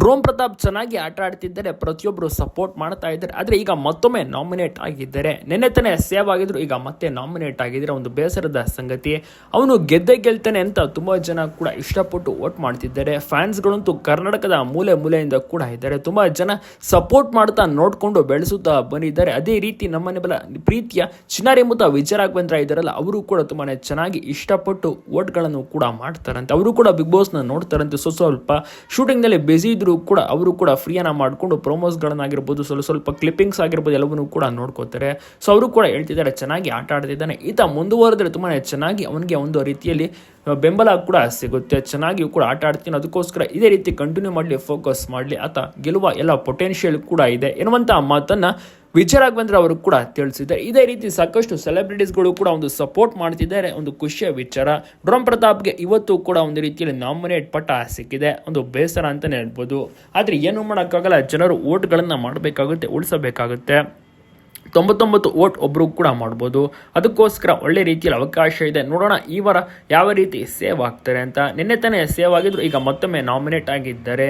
Drone Pratap ಚೆನ್ನಾಗಿ ಆಟ ಆಡ್ತಿದ್ದಾರೆ ಪ್ರತಿಯೊಬ್ಬರು ಸಪೋರ್ಟ್ ಮಾಡ್ತಾ ಇದ್ದಾರೆ. ಆದರೆ ಈಗ ಮತ್ತೊಮ್ಮೆ ನಾಮಿನೇಟ್ ಆಗಿದ್ದಾರೆ. ನೆನ್ನೆ ತಾನೇ ಸೇವ್ ಆಗಿದ್ರು, ಈಗ ಮತ್ತೆ ನಾಮಿನೇಟ್ ಆಗಿದ್ರೆ ಒಂದು ಬೇಸರದ ಸಂಗತಿ. ಅವನು ಗೆದ್ದೇ ಗೆಲ್ತಾನೆ ಅಂತ ತುಂಬ ಜನ ಕೂಡ ಇಷ್ಟಪಟ್ಟು ವೋಟ್ ಮಾಡ್ತಿದ್ದಾರೆ. ಫ್ಯಾನ್ಸ್ಗಳಂತೂ ಕರ್ನಾಟಕದ ಮೂಲೆ ಮೂಲೆಯಿಂದ ಕೂಡ ಇದ್ದಾರೆ. ತುಂಬ ಜನ ಸಪೋರ್ಟ್ ಮಾಡ್ತಾ ನೋಡಿಕೊಂಡು ಬೆಳೆಸುತ್ತಾ ಬಂದಿದ್ದಾರೆ. ಅದೇ ರೀತಿ ನಮ್ಮನೆ ಬಲ ಪ್ರೀತಿಯ ಚಿನ್ನಾರಿ ಮುತ್ತ ಇದ್ದಾರಲ್ಲ, ಅವರು ಕೂಡ ತುಂಬಾ ಚೆನ್ನಾಗಿ ಇಷ್ಟಪಟ್ಟು ವೋಟ್ಗಳನ್ನು ಕೂಡ ಮಾಡ್ತಾರಂತೆ. ಅವರು ಕೂಡ ಬಿಗ್ ಬಾಸ್ನ ನೋಡ್ತಾರಂತೆ. ಸ್ವಲ್ಪ ಸ್ವಲ್ಪ ಶೂಟಿಂಗ್ನಲ್ಲಿ ಬ್ಯುಸಿ ಇದ್ರು ಕೂಡ ಅವರು ಕೂಡ ಫ್ರೀಯನ್ನು ಮಾಡಿಕೊಂಡು ಪ್ರೊಮೋಸ್ಗಳನ್ನಾಗಿರ್ಬೋದು ಸ್ವಲ್ಪ ಸ್ವಲ್ಪ ಕ್ಲಿಪ್ಪಿಂಗ್ಸ್ ಆಗಿರ್ಬೋದು ಎಲ್ಲವನ್ನೂ ಕೂಡ ನೋಡ್ಕೋತಾರೆ. ಸೊ ಅವರು ಕೂಡ ಹೇಳ್ತಿದ್ದಾರೆ, ಚೆನ್ನಾಗಿ ಆಟ ಆಡ್ತಿದ್ದಾನೆ. ಈತ ಮುಂದುವರೆದ್ರೆ ತುಂಬಾ ಚೆನ್ನಾಗಿ ಅವನಿಗೆ ಒಂದು ರೀತಿಯಲ್ಲಿ ಬೆಂಬಲ ಕೂಡ ಸಿಗುತ್ತೆ. ಚೆನ್ನಾಗಿ ಕೂಡ ಆಟ ಆಡ್ತೀನಿ, ಅದಕ್ಕೋಸ್ಕರ ಇದೇ ರೀತಿ ಕಂಟಿನ್ಯೂ ಮಾಡಲಿ ಫೋಕಸ್ ಮಾಡಲಿ ಆತ ಗೆಲ್ಲುವ ಎಲ್ಲ ಪೊಟೆನ್ಷಿಯಲ್ ಕೂಡ ಇದೆ ಎನ್ನುವಂಥ ಮಾತನ್ನ ವಿಜಯ ಅವರು ಕೂಡ ತಿಳಿಸಿದ್ದಾರೆ. ಇದೇ ರೀತಿ ಸಾಕಷ್ಟು ಸೆಲೆಬ್ರಿಟೀಸ್ಗಳು ಕೂಡ ಒಂದು ಸಪೋರ್ಟ್ ಮಾಡ್ತಿದ್ದಾರೆ. ಒಂದು ಖುಷಿಯ ವಿಚಾರ. ಡ್ರೋಮ್ ಪ್ರತಾಪ್ಗೆ ಇವತ್ತು ಕೂಡ ಒಂದು ರೀತಿಯಲ್ಲಿ ನಾಮಿನೇಟ್ ಪಟ್ಟ ಸಿಕ್ಕಿದೆ. ಒಂದು ಬೇಸರ ಅಂತಲೇ ಹೇಳ್ಬೋದು. ಆದರೆ ಏನು ಮಾಡೋಕ್ಕಾಗಲ್ಲ. ಜನರು ಓಟ್ಗಳನ್ನು ಮಾಡಬೇಕಾಗುತ್ತೆ, ಉಳಿಸಬೇಕಾಗುತ್ತೆ. ತೊಂಬತ್ತೊಂಬತ್ತು ಓಟ್ ಒಬ್ಬರು ಕೂಡ ಮಾಡ್ಬೋದು. ಅದಕ್ಕೋಸ್ಕರ ಒಳ್ಳೆ ರೀತಿಯಲ್ಲಿ ಅವಕಾಶ ಇದೆ. ನೋಡೋಣ ಈ ವಾರ ಯಾವ ರೀತಿ ಸೇವ್ ಆಗ್ತಾರೆ ಅಂತ. ನಿನ್ನೆ ತಾನೇ ಸೇವ್ ಆಗಿದ್ರು. ಈಗ ಮತ್ತೊಮ್ಮೆ ನಾಮಿನೇಟ್ ಆಗಿದ್ದಾರೆ.